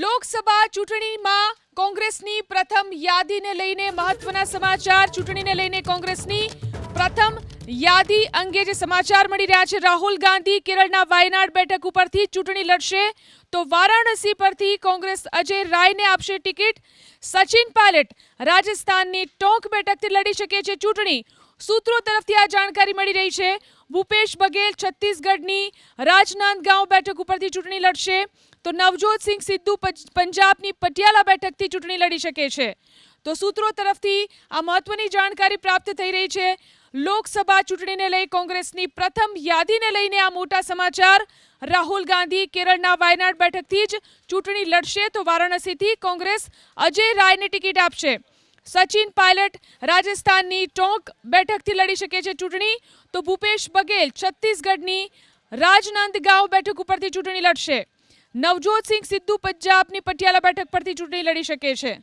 લોકસભા ચૂંટણીમાં કોંગ્રેસની પ્રથમ યાદીને લઈને મહત્વના સમાચાર. ચૂંટણીને લઈને કોંગ્રેસની પ્રથમ યાદી અંગે જે સમાચાર મળી રહ્યા છે, રાહુલ ગાંધી કેરળના વાયનાડ બેઠક ઉપરથી ચૂંટણી લડશે તો વારાણસી પરથી કોંગ્રેસ અજય રાયને આપશે ટિકિટ. સચિન પાયલટ રાજસ્થાનની ટોંક બેઠકથી લડી શકે છે ચૂંટણી. સૂત્રો તરફથી આ જાણકારી મળી રહી છે. ભૂપેશ બઘેલ છત્તીસગઢની રાજનાંદગાંવ બેઠક ઉપરથી ચૂંટણી લડશે. તો નવજોત સિંહ સિદ્ધુ પંજ- પંજાબની પટિયાલા બેઠકથી ચૂંટણી લડી શકે છે. તો સૂત્રો તરફથી આ મહત્વની જાણકારી પ્રાપ્ત થઈ રહી છે. લોકસભા ચૂંટણીને લઈ કોંગ્રેસની પ્રથમ યાદીને લઈને આ મોટા સમાચાર. રાહુલ ગાંધી કેરળના વાયનાડ બેઠકથી જ ચૂંટણી લડશે તો વારાણસીથી કોંગ્રેસ અજય રાયને ટિકિટ આપશે. સચિન પાયલટ રાજસ્થાનની ટોંક બેઠકથી લડી શકે છે ચૂંટણી. તો ભૂપેશ બઘેલ છત્તીસગઢની રાજનાંદગાંવ બેઠક ઉપરથી ચૂંટણી લડશે. નવજોત સિંહ સિદ્ધુ પંજાબની પટિયાલા બેઠક પરથી ચૂંટણી લડી શકે છે.